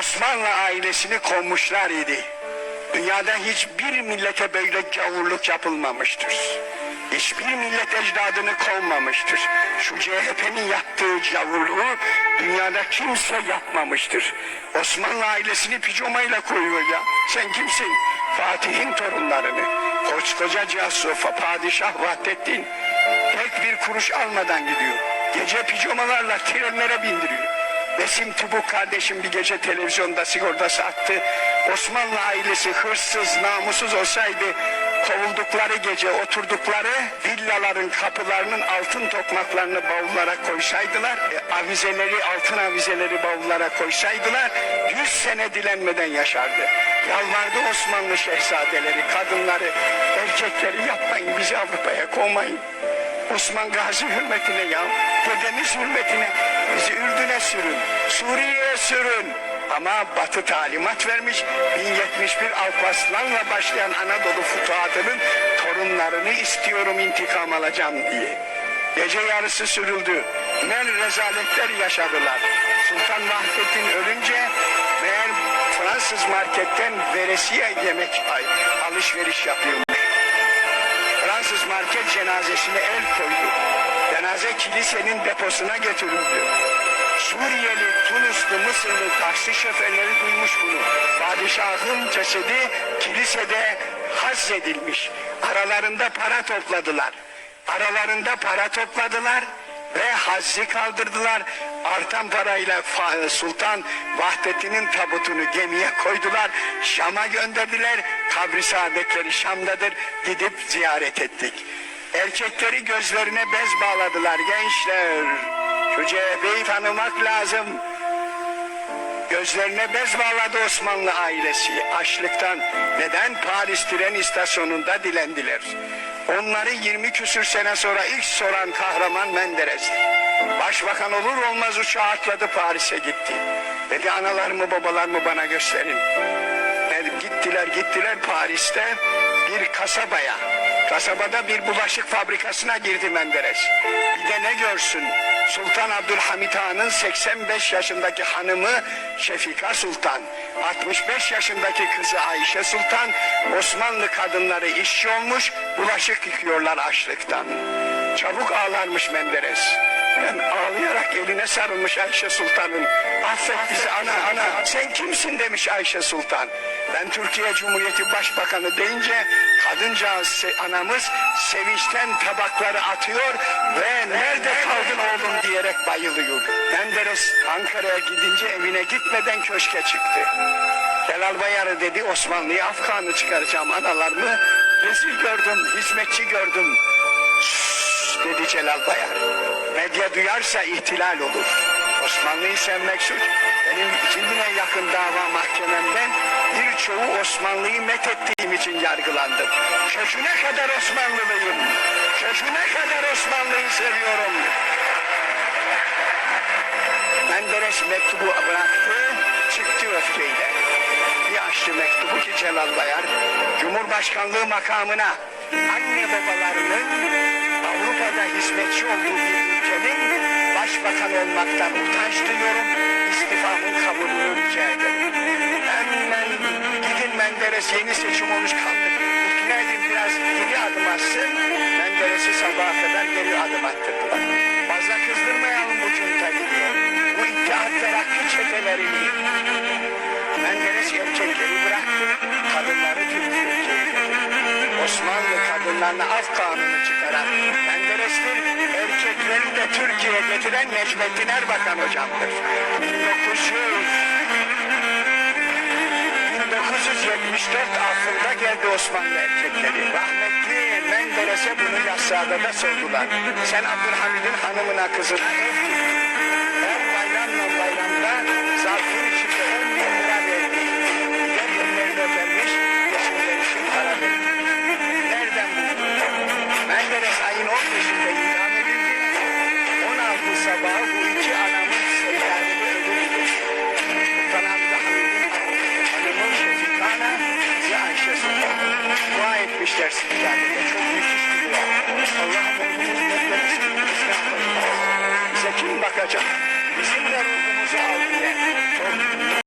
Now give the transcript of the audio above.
Osmanlı ailesini konmuşlar idi. Dünyada hiçbir millete böyle gavurluk yapılmamıştır. Hiçbir millet ecdadını kovmamıştır. Şu CHP'nin yaptığı gavurluğu dünyada kimse yapmamıştır. Osmanlı ailesini pijamayla koyuyor ya. Sen kimsin? Fatih'in torunlarını. Koskoca Casufa, Padişah Vahdettin tek bir kuruş almadan gidiyor. Gece pijamalarla trenlere bindiriyor. Besim Tübük kardeşim bir gece televizyonda sigortası attı. Osmanlı ailesi hırsız, namussuz olsaydı kovuldukları gece oturdukları villaların kapılarının altın tokmaklarını bavullara koysaydılar, e, avizeleri, altın avizeleri bavullara koysaydılar, yüz sene dilenmeden yaşardı. Yalvardı Osmanlı şehzadeleri, kadınları, erkekleri yapmayın bizi Avrupa'ya kovmayın. Osman Gazi hürmetine ya, dedemiz hürmetine bizi Ürdün'e sürün, Suriye'ye sürün. Ama Batı talimat vermiş, 1071 Alparslan'la başlayan Anadolu futuhatının torunlarını istiyorum intikam alacağım diye. Gece yarısı sürüldü. Ne rezaletler yaşadılar. Sultan Vahdettin ölünce meğer Fransız marketten veresiye yemek ay, alışveriş yapıyormuş. Fransız market cenazesine el koydu. Kilisenin deposuna götürüldü. Suriyeli, Tunuslu, Mısırlı taksi şoförleri duymuş bunu. Padişahın cesedi kilisede hazredilmiş. Aralarında para topladılar. Aralarında para topladılar ve hazzi kaldırdılar. Artan parayla Sultan Vahdettin'in tabutunu gemiye koydular. Şam'a gönderdiler. Kabri saadetleri Şam'dadır. Gidip ziyaret ettik. Erkekleri gözlerine bez bağladılar gençler. Şu CHP'yi tanımak lazım. Gözlerine bez bağladı Osmanlı ailesi. Açlıktan neden Paris tren istasyonunda dilendiler. Onları 20 küsür sene sonra ilk soran kahraman Menderes. Başbakan olur olmaz uçağa atladı Paris'e gitti. Dedi analarımı babalarımı bana gösterin. Yani gittiler gittiler Paris'te bir kasabaya. Kasabada bir bulaşık fabrikasına girdi Menderes. Bir de ne görsün? Sultan Abdülhamit Han'ın 85 yaşındaki hanımı Şefika Sultan, 65 yaşındaki kızı Ayşe Sultan, Osmanlı kadınları işçi olmuş, bulaşık yıkıyorlar açlıktan. Çabuk ağlarmış Menderes. Ağlayarak eline sarılmış Ayşe Sultan'ın. Affet bizi ana ana sen kimsin demiş Ayşe Sultan. Ben Türkiye Cumhuriyeti Başbakanı deyince kadıncağız anamız sevinçten tabakları atıyor ve nerede kaldın oğlum diyerek bayılıyor. Menderes Ankara'ya gidince evine gitmeden köşke çıktı. Celal Bayarı dedi Osmanlı'ya Afgan'ı çıkaracağım analarımı. Rezil gördüm, hizmetçi gördüm dedi Celal Bayar. Medya duyarsa ihtilal olur. Osmanlı'yı sevmek suç. Benim 2000'e yakın dava mahkememden birçoğu Osmanlı'yı methettiğim için yargılandım. Köküne kadar Osmanlılıyım. Köküne kadar Osmanlı'yı seviyorum. Menderes mektubu bıraktı, çıktı öfkeyle. Bir açtı mektubu ki Celal Bayar, Cumhurbaşkanlığı makamına anne babalarının Avrupa'da hizmetçi olduğu bir ülkenin başbakan olmaktan utanç duyuyorum. İstifamın kabulünü rica ederim. Hemen gidin Menderes yeni seçim olmuş kaldı. İkna edin biraz geri adım atsın. Menderes'i sabaha kadar geri adım attırdılar. Fazla kızdırmayalım bu cuntayı. Bu İttihat Terakki çetelerini. Menderes erkekleri bıraktı. Kadınları getirdi. Osmanlı kadınlarına af kanunu çıkaran Menderes'tir. Erkekleri de Türkiye'ye getiren Necmettin Erbakan hocamdır. 1900 1974 Afrin'da geldi Osmanlı erkekleri. Rahmetli Menderes'e bunu Yassıada da sordular. Sen Abdülhamid'in hanımına kızına ev. Her bayramla bayramda seyyarede. Çok müthiş bir dua. Menderes'in bize kim bakacak? Bizim de ruhumuzu al diye.